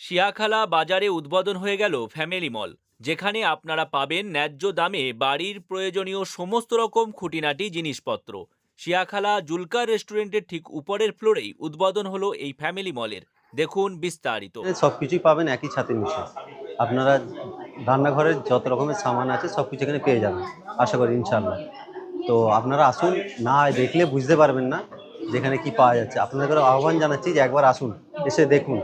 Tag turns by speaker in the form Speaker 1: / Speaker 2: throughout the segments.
Speaker 1: শিয়াখালা বাজারে উদ্বোধন হয়ে গেল ফ্যামিলি মল, যেখানে আপনারা পাবেন ন্যায্য দামে বাড়ির প্রয়োজনীয় সমস্ত রকম খুঁটিনাটি জিনিসপত্র। শিয়াখালা জুলকার রেস্টুরেন্টের ঠিক উপরের ফ্লোরেই উদ্বোধন হলো এই ফ্যামিলি মলের। দেখুন বিস্তারিত।
Speaker 2: সব কিছুই পাবেন একই ছাতে মিশে। আপনারা রান্নাঘরের যত রকমের সামান আছে সব কিছু এখানে পেয়ে যাবেন, আশা করি ইনশাল্লাহ তো আপনারা আসুন, না দেখলে বুঝতে পারবেন না যেখানে কি পাওয়া যাচ্ছে। আপনাদের আহ্বান জানাচ্ছি যে একবার আসুন, এসে দেখুন।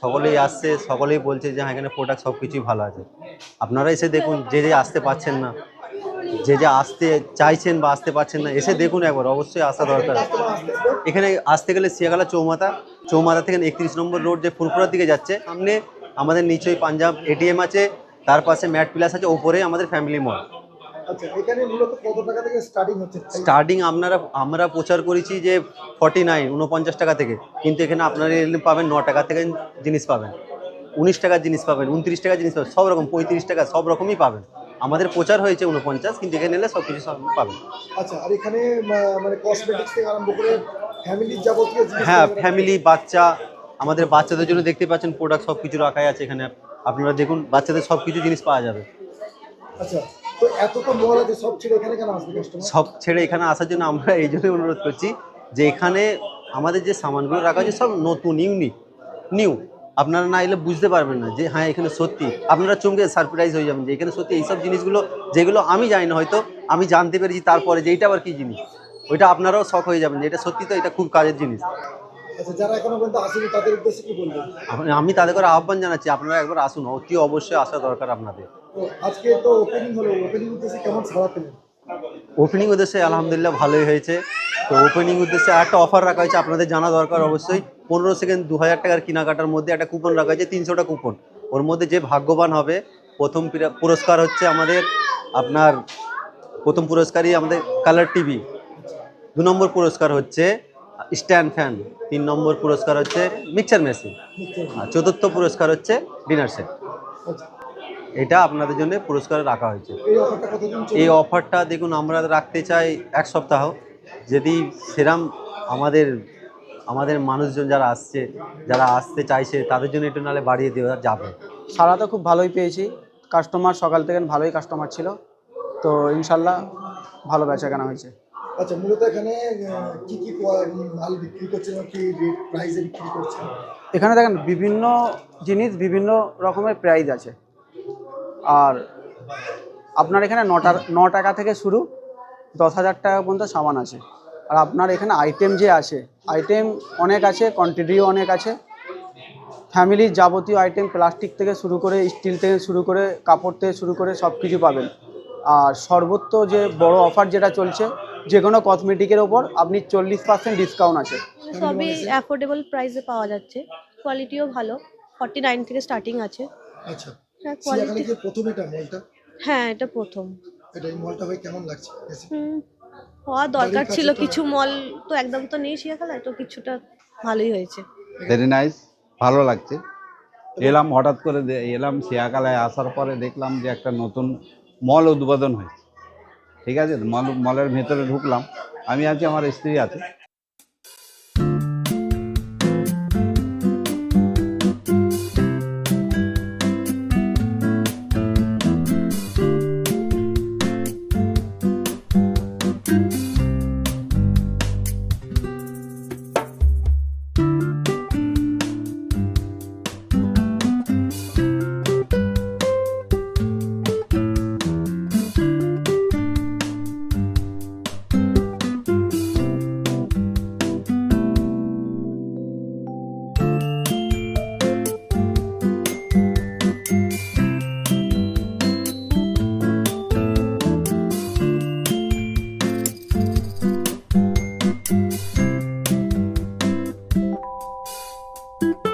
Speaker 2: সকলেই আসছে, সকলেই বলছে যে হ্যাঁ এখানে প্রোডাক্ট সব কিছুই ভালো আছে। আপনারা এসে দেখুন, যে যে আসতে পারছেন না, যে যে আসতে চাইছেন বা আসতে পারছেন না, এসে দেখুন একবার, অবশ্যই আসা দরকার এখানে আসতে গেলে সিয়াগালা চৌমাথা চৌমাথা থেকে একত্রিশ নম্বর রোড যে ফুরফুরার দিকে যাচ্ছে, সামনে আমাদের নিচই পাঞ্জাব এটিএম আছে, তার পাশে ম্যাট প্লাস আছে, ওপরে আমাদের ফ্যামিলি মল
Speaker 3: আচ্ছা এখানে মূলত কত টাকা থেকে স্টার্টিং হচ্ছে?
Speaker 2: স্টার্টিং আপনারা আমরা প্রচার করেছি যে ফর্টি নাইন উনপঞ্চাশ টাকা থেকে। কিন্তু এখানে আপনারা পাবেন ন টাকা থেকে জিনিস পাবেন। উনিশ টাকার জিনিস পাবেন উনত্রিশ টাকার জিনিস পাবেন সব রকম পঁয়ত্রিশ টাকা সব রকমই পাবেন। আমাদের প্রচার হয়েছে উনপঞ্চাশ কিন্তু এখানে এলে সব কিছু সব পাবেন।
Speaker 3: আচ্ছা আর এখানে মানে কসমেটিক্স থেকে আরম্ভ করে ফ্যামিলির যাবতীয়
Speaker 2: হ্যাঁ ফ্যামিলি বাচ্চা আমাদের বাচ্চাদের জন্য দেখতে পাচ্ছেন প্রোডাক্ট সব কিছু রাখাই আছে এখানে। আপনারা দেখুন বাচ্চাদের সব কিছু জিনিস পাওয়া যাবে।
Speaker 3: আচ্ছা সব ছেড়ে এখানে
Speaker 2: আসার জন্য আমরা এই জন্যই অনুরোধ করছি যে এখানে আমাদের যে সামানগুলো রাখা আছে সব নতুন ইউনিক নিউ আপনারা না এলে বুঝতে পারবেন না যে হ্যাঁ এখানে সত্যি। আপনারা চমকে সারপ্রাইজ হয়ে যাবেন যে, এখানে সত্যি এইসব জিনিসগুলো, যেগুলো আমি জানি না হয়তো, আমি জানতে পেরেছি তারপরে যে, এইটা আবার কী জিনিস? ওইটা আপনারাও শখ হয়ে যাবেন যে, এটা সত্যি তো, এটা খুব কাজের জিনিস।
Speaker 3: যারা এখনও পর্যন্ত আসেনি তাদের উদ্দেশ্যে কি বলবেন?
Speaker 2: আমি- তাদের করে আহ্বান জানাচ্ছি আপনারা একবার আসুন অতি অবশ্যই আসা দরকার আপনাদের।
Speaker 3: তো আজকে তো ওপেনিং হলো ওপেনিং উদ্দেশ্যে কেমন সাড়া পেলেন?
Speaker 2: ওপেনিং উদ্দেশ্যে আলহামদুলিল্লাহ ভালোই হয়েছে। তো ওপেনিং উদ্দেশ্যে একটা অফার রাখা হয়েছে আপনাদের জানা দরকার অবশ্যই। পনেরো সেকেন্ড দু হাজার টাকার কেনাকাটার মধ্যে একটা কুপন রাখা হয়েছে তিনশোটা কুপন ওর মধ্যে যে ভাগ্যবান হবে প্রথম পিরা- পুরস্কার হচ্ছে আমাদের আপনার প্রথম পুরস্কারই আমাদের কালার টিভি দু নম্বর পুরস্কার হচ্ছে স্ট্যান্ড ফ্যান, তিন নম্বর পুরস্কার হচ্ছে মিক্সার মেশিন, আর চতুর্থ পুরস্কার হচ্ছে ডিনার সেট। এটা আপনাদের জন্য পুরস্কার রাখা হয়েছে।
Speaker 3: এই অফারটা
Speaker 2: দেখুন, আমরা রাখতে চাই এক সপ্তাহ। যদি সেরাম আমাদের আমাদের মানুষজন যারা আসছে, যারা আসতে চাইছে, তাদের জন্য একটু নাহলে বাড়িয়ে দেওয়া যাবে।
Speaker 4: সারা তো খুব ভালোই পেয়েছি। কাস্টমার সকাল থেকে ভালোই কাস্টমার ছিল। তো ইনশাল্লাহ ভালো বেচা কেনা হয়েছে।
Speaker 3: আচ্ছা মূলত এখানে কি কি মাল বিক্রি করছেন কি প্রাইসে বিক্রি করছেন
Speaker 4: এখানে দেখেন, বিভিন্ন জিনিস, বিভিন্ন রকমের প্রাইস আছে। আর আপনার এখানে নটা ন টাকা থেকে শুরু, দশ হাজার টাকা পর্যন্ত সামান আছে। আর আপনার এখানে আইটেম যে আছে আইটেম অনেক আছে কোয়ান্টিটিও অনেক আছে। ফ্যামিলির যাবতীয় আইটেম প্লাস্টিক থেকে শুরু করে স্টিল থেকে শুরু করে, কাপড় থেকে শুরু করে সব কিছু পাবেন। আর সর্বত্র যে বড় অফার যেটা চলছে যে কোনো কসমেটিকের ওপর আপনি চল্লিশ পার্সেন্ট ডিসকাউন্ট আছে।
Speaker 5: সবই অ্যাফোর্ডেবল প্রাইসে পাওয়া যাচ্ছে। কোয়ালিটিও ভালো। ফর্টি নাইন থেকে স্টার্টিং আছে।
Speaker 3: আচ্ছা।
Speaker 5: হ্যাঁ কোয়ালিটি
Speaker 3: প্রথম এটা মলটা
Speaker 5: হ্যাঁ এটা প্রথম।
Speaker 3: এটা মলটা কেমন লাগছে?
Speaker 5: হুম, হওয়া দরকার ছিল। কিছু মল তো একদম তো নেই শিয়াখালায় তো কিছুটা ভালোই হয়েছে।
Speaker 6: ভেরি নাইস ভালো লাগছে। এলাম হঠাৎ করে এলাম শিয়াকালায় আসার পরে দেখলাম যে একটা নতুন মল উদ্বোধন হয়েছে। ঠিক আছে? মল মলের ভেতরে ঢুকলাম। আমি আছি আমার স্ত্রী আছে। Thank you.